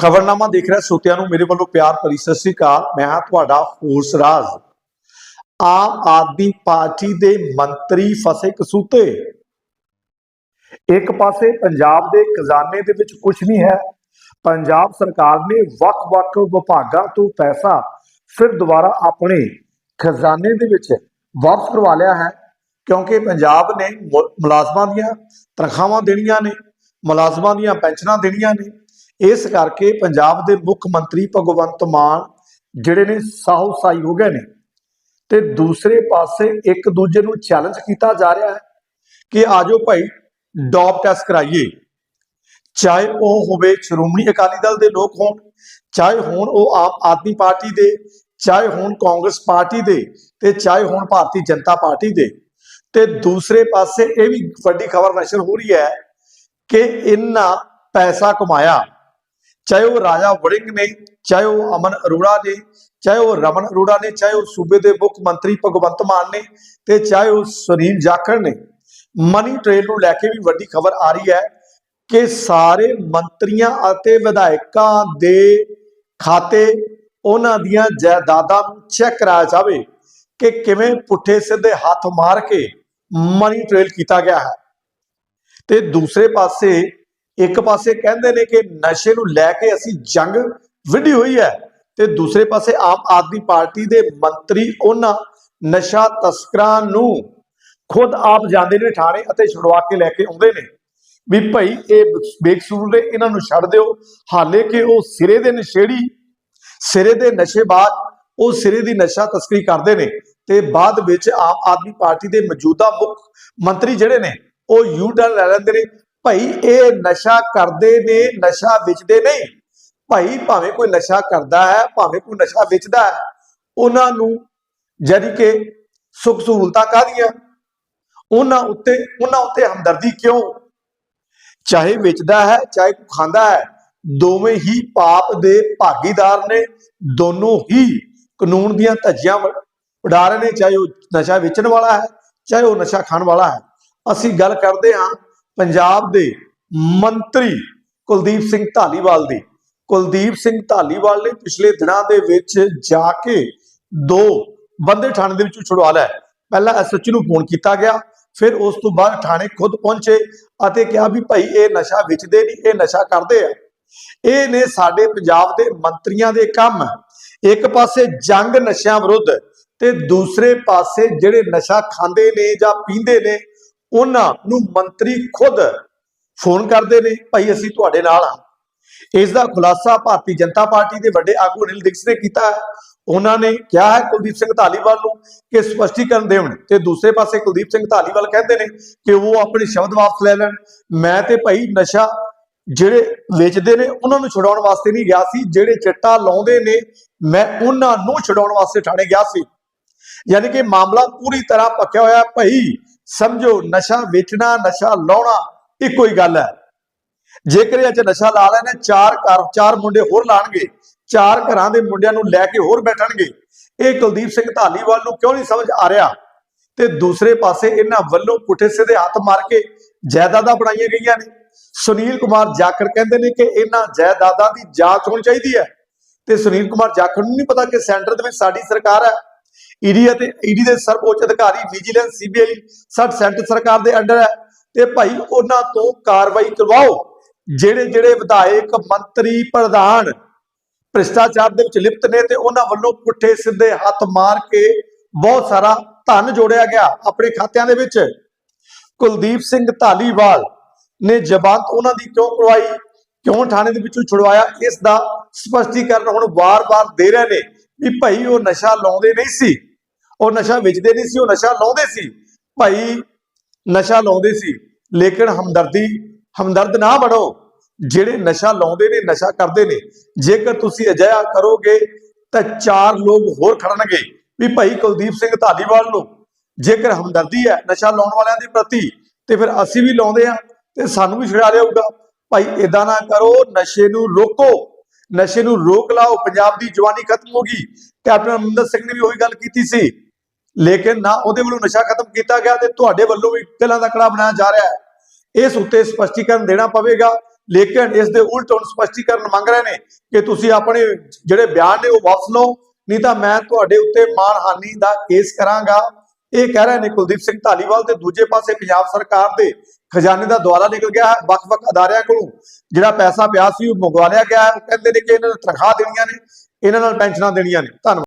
ਖਬਰਨਾਮਾ ਦੇਖ ਰਿਹਾ ਸਰੋਤਿਆਂ ਨੂੰ ਮੇਰੇ ਵੱਲੋਂ ਪਿਆਰ ਭਰੀ ਸਤਿ ਸ੍ਰੀ ਅਕਾਲ। ਮੈਂ ਹਾਂ ਤੁਹਾਡਾ ਫੋਰਸ ਰਾਜ। ਆਮ ਆਦਮੀ ਪਾਰਟੀ ਦੇ ਮੰਤਰੀ ਫਸੇ ਕਸੂਤੇ। ਇੱਕ ਪਾਸੇ ਪੰਜਾਬ ਦੇ ਖਜ਼ਾਨੇ ਦੇ ਵਿੱਚ ਕੁਝ ਨਹੀਂ ਹੈ। ਪੰਜਾਬ ਸਰਕਾਰ ਨੇ ਵੱਖ-ਵੱਖ ਵਿਭਾਗਾਂ ਤੋਂ ਪੈਸਾ ਫਿਰ ਦੁਬਾਰਾ ਆਪਣੇ ਖਜ਼ਾਨੇ ਦੇ ਵਿੱਚ ਵਾਪਸ ਕਰਵਾ ਲਿਆ ਹੈ। ਕਿਉਂਕਿ ਪੰਜਾਬ ਨੇ ਮੁਲਾਜ਼ਮਾਂ ਦੀਆਂ ਤਨਖਾਹਾਂ ਦੇਣੀਆਂ ਨੇ, ਮੁਲਾਜ਼ਮਾਂ ਦੀਆਂ ਪੈਨਸ਼ਨਾਂ ਦੇਣੀਆਂ ਨੇ। ਇਸ ਕਰਕੇ ਪੰਜਾਬ ਦੇ ਮੁੱਖ ਮੰਤਰੀ ਭਗਵੰਤ ਮਾਨ ਜਿਹੜੇ ਨੇ ਸਾਹੋ ਸਾਈ ਹੋ ਗਏ ਨੇ ਤੇ ਦੂਸਰੇ ਪਾਸੇ ਇੱਕ ਦੂਜੇ ਨੂੰ ਚੈਲੰਜ ਕੀਤਾ ਜਾ ਰਿਹਾ ਹੈ ਕਿ ਆਜੋ ਭਾਈ ਡੌਪ ਟੈਸਟ ਕਰਾਈਏ। ਚਾਹੇ ਉਹ ਹੋਵੇ ਸ਼੍ਰੋਮਣੀ ਅਕਾਲੀ ਦਲ ਦੇ ਲੋਕ ਹੋਣ, ਚਾਹੇ ਹੋਣ ਉਹ ਆਮ ਆਦਮੀ ਪਾਰਟੀ ਦੇ, ਚਾਹੇ ਹੋਣ ਕਾਂਗਰਸ ਪਾਰਟੀ ਦੇ ਤੇ ਚਾਹੇ ਹੋਣ ਭਾਰਤੀ ਜਨਤਾ ਪਾਰਟੀ ਦੇ। ਤੇ ਦੂਸਰੇ ਪਾਸੇ ਇਹ ਵੀ ਵੱਡੀ ਖਬਰ ਨਸ਼ਰ ਹੋ ਰਹੀ ਹੈ ਕਿ ਇਹਨਾਂ ਪੈਸਾ ਕਮਾਇਆ ਚਾਹੇ ਉਹ ਰਾਜਾ ਵੜਿੰਗ ਨੇ, ਚਾਹੇ ਉਹ ਅਮਨ ਅਰੋੜਾ ਨੇ, ਚਾਹੇ ਉਹ ਰਮਨ ਅਰੋੜਾ ਨੇ, ਚਾਹੇ ਉਹ ਸੂਬੇ ਦੇ ਮੁੱਖ ਮੰਤਰੀ ਭਗਵੰਤ ਮਾਨ ਨੇ ਤੇ ਚਾਹੇ ਉਹ ਸੁਨੀਲ ਜਾਖੜ ਨੇ, ਮਨੀ ਟ੍ਰੇਲ ਨੂੰ ਲੈ ਕੇ ਵੀ ਵੱਡੀ ਖਬਰ ਆ ਰਹੀ ਹੈ ਕਿ ਸਾਰੇ ਮੰਤਰੀਆਂ ਅਤੇ ਵਿਧਾਇਕਾਂ ਦੇ ਖਾਤੇ ਉਹਨਾਂ ਦੀਆਂ ਜਾਇਦਾਦਾਂ ਨੂੰ ਚੈੱਕ ਕਰਾਇਆ ਜਾਵੇ ਕਿ ਕਿਵੇਂ ਪੁੱਠੇ ਸਿੱਧੇ ਹੱਥ ਮਾਰ ਕੇ ਮਨੀ ਟ੍ਰੇਲ ਕੀਤਾ ਗਿਆ ਹੈ। ਤੇ ਦੂਸਰੇ ਪਾਸੇ ਇੱਕ ਪਾਸੇ ਕਹਿੰਦੇ ਨੇ ਕਿ ਨਸ਼ੇ ਨੂੰ ਲੈ ਕੇ ਅਸੀਂ ਜੰਗ ਵਿੱਢੀ ਹੋਈ ਹੈ ਤੇ ਦੂਸਰੇ ਪਾਸੇ ਆਮ ਆਦਮੀ ਪਾਰਟੀ ਦੇ ਮੰਤਰੀ ਉਹਨਾਂ ਨਸ਼ਾ ਤਸਕਰਾਂ ਨੂੰ ਖੁਦ ਆਪ ਜਾਂਦੇ ਨੇ ਥਾਣੇ ਅਤੇ ਛੁਡਵਾ ਕੇ ਲੈ ਕੇ ਆਉਂਦੇ ਨੇ। ਵੀ ਭਾਈ ਇਹ ਬੇਕਸੂਰ ਨੇ, ਇਹਨਾਂ ਨੂੰ ਛੱਡ ਦਿਓ। ਹਾਲੇ ਕਿ ਉਹ ਸਿਰੇ ਦੇ ਨਸ਼ੇੜੀ, ਸਿਰੇ ਦੇ ਨਸ਼ੇਬਾਜ਼, ਉਹ ਸਿਰੇ ਦੀ ਨਸ਼ਾ ਤਸਕਰੀ ਕਰਦੇ ਨੇ ਤੇ ਬਾਅਦ ਵਿੱਚ ਆਮ ਆਦਮੀ ਪਾਰਟੀ ਦੇ ਮੌਜੂਦਾ ਮੁੱਖ ਮੰਤਰੀ ਜਿਹੜੇ ਨੇ, ਉਹ ਯੂ ਟਰਨ ਲੈ ਲੈਂਦੇ ਨੇ। ਭਾਈ, ਇਹ ਨਸ਼ਾ ਕਰਦੇ ਨੇ, ਨਸ਼ਾ ਵੇਚਦੇ ਨਹੀਂ ਭਾਈ, ਭਾਵੇਂ ਕੋਈ ਨਸ਼ਾ ਕਰਦਾ ਹੈ, ਭਾਵੇਂ ਕੋਈ ਨਸ਼ਾ ਵੇਚਦਾ ਹੈ, ਉਹਨਾਂ ਨੂੰ ਜਿਹੜੀ ਕਿ ਸੁਖ ਸਹੂਲਤਾਂ ਕਾਹਦੀਆਂ? ਉਹਨਾਂ ਉੱਤੇ ਉਹਨਾਂ ਉੱਤੇ ਹਮਦਰਦੀ ਕਿਉਂ? ਚਾਹੇ ਵੇਚਦਾ ਹੈ, ਚਾਹੇ ਖਾਂਦਾ ਹੈ, ਦੋਵੇਂ ਹੀ ਪਾਪ ਦੇ ਭਾਗੀਦਾਰ ਨੇ, ਦੋਨੋਂ ਹੀ ਕਾਨੂੰਨ ਦੀਆਂ ਧੱਜੀਆਂ ਉਡਾ ਰਹੇ ਨੇ, ਚਾਹੇ ਉਹ ਨਸ਼ਾ ਵੇਚਣ ਵਾਲਾ ਹੈ, ਚਾਹੇ ਉਹ ਨਸ਼ਾ ਖਾਣ ਵਾਲਾ ਹੈ। ਅਸੀਂ ਗੱਲ ਕਰਦੇ ਹਾਂ ਪੰਜਾਬ ਦੇ ਮੰਤਰੀ ਕੁਲਦੀਪ ਸਿੰਘ ਢਾਲੀਵਾਲ ਦੀ। ਕੁਲਦੀਪ ਸਿੰਘ ਢਾਲੀਵਾਲ ਨੇ ਪਿਛਲੇ ਦਿਨਾਂ ਦੇ ਵਿੱਚ ਜਾ ਕੇ ਦੋ ਬੰਦੇ ਥਾਣੇ ਦੇ ਵਿੱਚੋਂ ਛੁਡਵਾ ਲਿਆ। ਪਹਿਲਾਂ ਐਸਐਚ ਨੂੰ ਫੋਨ ਕੀਤਾ ਗਿਆ, ਫਿਰ ਉਸ ਤੋਂ ਬਾਅਦ ਥਾਣੇ ਖੁਦ ਪਹੁੰਚੇ ਅਤੇ ਕਿਹਾ ਵੀ ਭਾਈ ਇਹ ਨਸ਼ਾ ਵੇਚਦੇ ਨਹੀਂ, ਇਹ ਨਸ਼ਾ ਕਰਦੇ ਆ। ਇਹ ਨੇ ਸਾਡੇ ਪੰਜਾਬ ਦੇ ਮੰਤਰੀਆਂ ਦੇ ਕੰਮ। ਇੱਕ ਪਾਸੇ ਜੰਗ ਨਸ਼ਿਆਂ ਵਿਰੁੱਧ ਤੇ ਦੂਸਰੇ ਪਾਸੇ ਜਿਹੜੇ ਨਸ਼ਾ ਖਾਂਦੇ ਨੇ ਜਾਂ ਪੀਂਦੇ ਨੇ ਉਹਨਾਂ ਨੂੰ ਮੰਤਰੀ ਖੁਦ ਫੋਨ ਕਰਦੇ ਨੇ, ਭਾਈ, ਅਸੀਂ ਤੁਹਾਡੇ ਨਾਲ ਹਾਂ। ਇਸ ਦਾ ਖੁਲਾਸਾ ਭਾਰਤੀ ਜਨਤਾ ਪਾਰਟੀ ਦੇ ਵੱਡੇ ਆਗੂ ਅਨਿਲ ਦਿਕਸ ਨੇ ਕੀਤਾ ਹੈ। ਉਹਨਾਂ ਨੇ ਕਿਹਾ ਹੈ, ਕੁਲਦੀਪ ਸਿੰਘ ਧਾਲੀਵਾਲ ਨੂੰ ਕਿ ਸਪਸ਼ਟੀਕਰਨ ਦੇਣ ਤੇ ਦੂਸਰੇ ਪਾਸੇ ਕੁਲਦੀਪ ਸਿੰਘ ਧਾਲੀਵਾਲ ਕਹਿੰਦੇ ਨੇ ਕਿ ਉਹ ਆਪਣੇ ਸ਼ਬਦ ਵਾਪਸ ਲੈ ਲੈਣ। ਮੈਂ ਤੇ ਭਾਈ ਨਸ਼ਾ ਜਿਹੜੇ ਵੇਚਦੇ ਨੇ, ਉਹਨਾਂ ਨੂੰ ਛੁਡਾਉਣ ਵਾਸਤੇ ਨਹੀਂ ਗਿਆ ਸੀ। ਜਿਹੜੇ ਚਿੱਟਾ ਲਾਉਂਦੇ ਨੇ, ਮੈਂ ਉਹਨਾਂ ਨੂੰ ਛੁਡਾਉਣ ਵਾਸਤੇ ਥਾਣੇ ਗਿਆ ਸੀ। ਯਾਨੀ ਕਿ ਮਾਮਲਾ ਪੂਰੀ ਤਰ੍ਹਾਂ ਪੱਕਿਆ ਹੋਇਆ ਹੈ। ਭਾਈ ਸਮਝੋ, ਨਸ਼ਾ ਵੇਚਣਾ, ਨਸ਼ਾ ਲਾਉਣਾ ਇੱਕੋ ਹੀ ਗੱਲ ਹੈ। ਜੇਕਰ ਇਹ ਅੱਜ ਨਸ਼ਾ ਲਾ ਲੈਣੇ, ਚਾਰ ਘਰ, ਚਾਰ ਮੁੰਡੇ ਹੋਰ ਲਾਣਗੇ, ਚਾਰ ਘਰਾਂ ਦੇ ਮੁੰਡਿਆਂ ਨੂੰ ਲੈ ਕੇ ਹੋਰ ਬੈਠਣਗੇ। ਇਹ ਕੁਲਦੀਪ ਸਿੰਘ ਧਾਲੀਵਾਲ ਨੂੰ ਕਿਉਂ ਨਹੀਂ ਸਮਝ ਆ ਰਿਹਾ? ਤੇ ਦੂਸਰੇ ਪਾਸੇ ਇਹਨਾਂ ਵੱਲੋਂ ਪੁੱਠੇ ਸਿੱਧੇ ਹੱਥ ਮਾਰ ਕੇ ਜਾਇਦਾਦਾਂ ਬਣਾਈਆਂ ਗਈਆਂ ਨੇ। ਸੁਨੀਲ ਕੁਮਾਰ ਜਾਖੜ ਕਹਿੰਦੇ ਨੇ ਕਿ ਇਹਨਾਂ ਜਾਇਦਾਦਾਂ ਦੀ ਜਾਂਚ ਹੋਣੀ ਚਾਹੀਦੀ ਹੈ। ਤੇ ਸੁਨੀਲ ਕੁਮਾਰ ਜਾਖੜ ਨੂੰ ਨਹੀਂ ਪਤਾ ਕਿ ਸੈਂਟਰ ਦੇ ਵਿੱਚ ਸਾਡੀ ਸਰਕਾਰ ਹੈ। ਈਡੀ ਅਤੇ ਈਡੀ ਦੇ ਸਰਵਉੱਚ ਅਧਿਕਾਰੀ, ਵਿਜੀਲੈਂਸ, ਸੀਬੀਆਈ ਸੱਟ ਸੈਂਟਰ ਸਰਕਾਰ ਦੇ ਅੰਡਰ ਹੈ। ਤੇ ਭਾਈ, ਉਹਨਾਂ ਤੋਂ ਕਾਰਵਾਈ ਕਰਵਾਓ। ਜਿਹੜੇ ਜਿਹੜੇ ਵਿਧਾਇਕ, ਮੰਤਰੀ, ਪ੍ਰਧਾਨ ਭ੍ਰਿਸ਼ਟਾਚਾਰ ਦੇ ਵਿੱਚ ਲਿਪਤ ਨੇ ਤੇ ਉਹਨਾਂ ਵੱਲੋਂ ਪੁੱਠੇ ਸਿੱਧੇ ਹੱਥ ਮਾਰ ਕੇ ਬਹੁਤ ਸਾਰਾ ਧਨ ਜੋੜਿਆ ਗਿਆ ਆਪਣੇ ਖਾਤਿਆਂ ਦੇ ਵਿੱਚ। ਕੁਲਦੀਪ ਸਿੰਘ ਧਾਲੀਵਾਲ ਨੇ ਜ਼ਬਾਨਤ ਉਹਨਾਂ ਦੀ ਕਿਉਂ ਕਰਵਾਈ? ਕਿਉਂ ਥਾਣੇ ਦੇ ਵਿੱਚੋਂ ਛੁਡਵਾਇਆ? ਇਸ ਦਾ ਸਪਸ਼ਟੀਕਰਨ ਹੁਣ ਵਾਰ-ਵਾਰ ਦੇ ਰਹੇ ਨੇ ਵੀ ਭਾਈ, ਉਹ ਨਸ਼ਾ ਲਾਉਂਦੇ ਨਹੀਂ ਸੀ। ਉਹ ਨਸ਼ਾ ਵੇਚਦੇ ਨਹੀਂ ਸੀ, ਉਹ ਨਸ਼ਾ ਲਾਉਂਦੇ ਸੀ। ਭਾਈ, ਨਸ਼ਾ ਲਾਉਂਦੇ ਸੀ, ਲੇਕਿਨ ਹਮਦਰਦੀ, ਹਮਦਰਦ ਨਾ ਬਣੋ। ਜਿਹੜੇ ਨਸ਼ਾ ਲਾਉਂਦੇ ਨੇ, ਨਸ਼ਾ ਕਰਦੇ ਨੇ, ਜੇਕਰ ਤੁਸੀਂ ਅਜਿਹਾ ਕਰੋਗੇ, ਤਾਂ ਚਾਰ ਲੋਕ ਹੋਰ ਖੜਨਗੇ। ਵੀ ਭਾਈ ਕੁਲਦੀਪ ਸਿੰਘ ਧਾਲੀਵਾਲ ਨੂੰ, ਜੇਕਰ ਹਮਦਰਦੀ ਹੈ ਨਸ਼ਾ ਲਾਉਣ ਵਾਲਿਆਂ ਦੇ ਪ੍ਰਤੀ, ਤੇ ਫਿਰ ਅਸੀਂ ਵੀ ਲਾਉਂਦੇ ਆ ਤੇ ਸਾਨੂੰ ਵੀ ਛੁਡਾ ਲਿਆਊਗਾ ਭਾਈ ਇਦਾਂ ਨਾ ਕਰੋ, ਨਸ਼ੇ ਨੂੰ ਰੋਕੋ। ਨਸ਼ੇ ਨੂੰ ਰੋਕ ਲਾਓ, ਪੰਜਾਬ ਦੀ ਜਵਾਨੀ ਖਤਮ ਹੋ ਗਈ। ਕੈਪਟਨ ਅਮਰਿੰਦਰ ਸਿੰਘ ਨੇ ਵੀ ਉਹੀ ਗੱਲ ਕੀਤੀ ਸੀ। ਲੇਕਿਨ ਨਾ ਉਹਦੇ ਵੱਲੋਂ ਨਸ਼ਾ ਖਤਮ ਕੀਤਾ ਗਿਆ ਤੇ ਤੁਹਾਡੇ ਵੱਲੋਂ ਵੀ ਕਿਲਾਂ ਦਾ ਕੜਾ ਬਣਾਇਆ ਜਾ ਰਿਹਾ ਹੈ। ਇਸ ਉੱਤੇ ਸਪਸ਼ਟੀਕਰਨ ਦੇਣਾ ਪਵੇਗਾ, ਲੇਕਿਨ ਇਸ ਦੇ ਉਲਟ ਹੁਣ ਸਪਸ਼ਟੀਕਰਨ ਮੰਗ ਰਹੇ ਨੇ ਕਿ ਤੁਸੀਂ ਆਪਣੇ ਜਿਹੜੇ ਬਿਆਨ ਨੇ ਉਹ ਵਾਪਸ ਲਓ, ਨਹੀਂ ਤਾਂ ਮੈਂ ਤੁਹਾਡੇ ਉੱਤੇ ਮਾਨਹਾਨੀ ਦਾ ਕੇਸ ਕਰਾਂਗਾ। ਇਹ ਕਹਿ ਰਹੇ ਨੇ ਕੁਲਦੀਪ ਸਿੰਘ ਢਾਲੀਵਾਲ ਤੇ ਦੂਜੇ ਪਾਸੇ ਪੰਜਾਬ ਸਰਕਾਰ ਦੇ ਖਜ਼ਾਨੇ ਦਾ ਦੁਆਰਾ ਨਿਕਲ ਗਿਆ ਹੈ ਵੱਖ-ਵੱਖ ਅਦਾਰਿਆਂ ਕੋਲੋਂ। ਜਿਹੜਾ ਪੈਸਾ ਪਿਆ ਸੀ ਉਹ ਮੰਗਵਾ ਲਿਆ ਗਿਆ ਹੈ। ਉਹ ਕਹਿੰਦੇ ਨੇ ਕਿ ਇਹਨਾਂ ਨੂੰ ਤਨਖਾਹ ਦੇਣੀਆਂ ਨੇ, ਇਹਨਾਂ ਨਾਲ ਪੈਨਸ਼ਨਾਂ ਦੇਣੀਆਂ ਨੇ। ਧੰਨਵਾਦ।